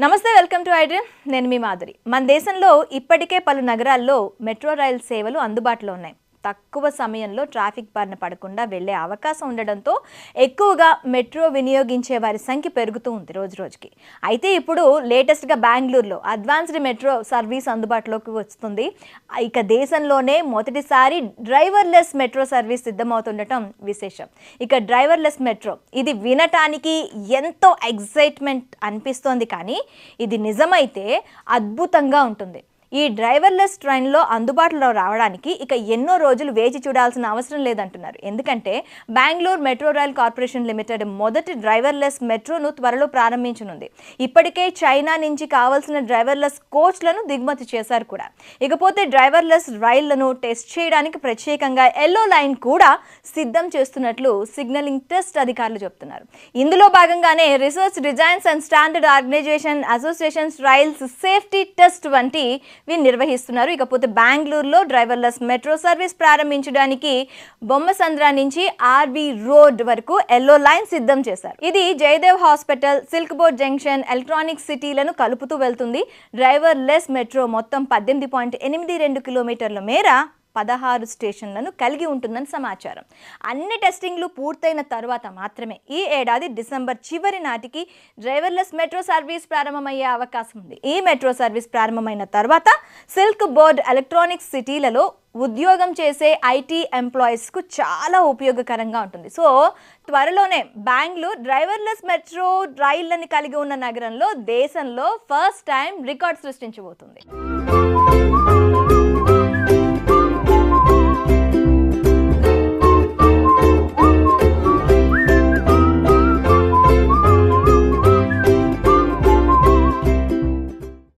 నమస్తే welcome to iDream. నేను మీ మాధురి. మన దేశంలో ఇప్పటికే పలు నగరాల్లో మెట్రో రైల్ సేవలు అందుబాటులో ఉన్నాయి. తక్కువ సమయంలో ట్రాఫిక్ బారిన పడకుండా వెళ్ళే అవకాశం ఉండడంతో ఎక్కువగా మెట్రో వినియోగించే వారి సంఖ్య పెరుగుతూ ఉంది రోజు రోజుకి. అయితే ఇప్పుడు లేటెస్ట్గా బెంగళూరులో అడ్వాన్స్డ్ మెట్రో సర్వీస్ అందుబాటులోకి వస్తుంది. ఇక దేశంలోనే మొదటిసారి డ్రైవర్లెస్ మెట్రో సర్వీస్ సిద్ధమవుతుండటం విశేషం. ఇక డ్రైవర్లెస్ మెట్రో ఇది వినటానికి ఎంతో ఎగ్జైట్మెంట్ అనిపిస్తోంది కానీ ఇది నిజమైతే అద్భుతంగా ఉంటుంది. ఈ డ్రైవర్లెస్ ట్రైన్లో అందుబాటులో రావడానికి ఇక ఎన్నో రోజులు వేచి చూడాల్సిన అవసరం లేదంటున్నారు. ఎందుకంటే Bengaluru metro rail corporation limited మొదటి డ్రైవర్లెస్ మెట్రోను త్వరలో ప్రారంభించనుంది. ఇప్పటికే చైనా నుంచి కావాల్సిన డ్రైవర్లెస్ కోచ్లను దిగుమతి చేశారు కూడా. ఇకపోతే డ్రైవర్లెస్ రైళ్ళను టెస్ట్ చేయడానికి ప్రత్యేకంగా ఎల్లో లైన్ కూడా సిద్ధం చేస్తున్నట్లు సిగ్నలింగ్ టెస్ట్ అధికారులు చెబుతున్నారు. ఇందులో భాగంగానే research designs and standard organisation associations rails safety test వంటి నిర్వహిస్తున్నారు. ఇకపోతే బెంగళూరులో డ్రైవర్లెస్ మెట్రో సర్వీస్ ప్రారంభించడానికి బొమ్మసంద్ర నుంచి ఆర్వి రోడ్ వరకు ఎల్లో లైన్ సిద్ధం చేశారు. ఇది Jayadev hospital silk board junction electronic సిటీలను కలుపుతూ వెళ్తుంది. డ్రైవర్లెస్ మెట్రో మొత్తం పద్దెనిమిది పాయింట్ ఎనిమిది రెండు కిలోమీటర్ల మేర పదహారు స్టేషన్లను కలిగి ఉంటుందని సమాచారం. అన్ని టెస్టింగ్లు పూర్తయిన తర్వాత మాత్రమే ఈ ఏడాది డిసెంబర్ చివరి నాటికి డ్రైవర్లెస్ మెట్రో సర్వీస్ ప్రారంభమయ్యే అవకాశం ఉంది. ఈ మెట్రో సర్వీస్ ప్రారంభమైన తర్వాత సిల్క్ బోర్డ్ ఎలక్ట్రానిక్స్ సిటీలలో ఉద్యోగం చేసే ఐటీ ఎంప్లాయీస్కు చాలా ఉపయోగకరంగా ఉంటుంది. సో త్వరలోనే బెంగళూరు డ్రైవర్లెస్ మెట్రో రైళ్ళను కలిగి ఉన్న నగరంలో దేశంలో ఫస్ట్ టైం రికార్డ్ సృష్టించబోతుంది.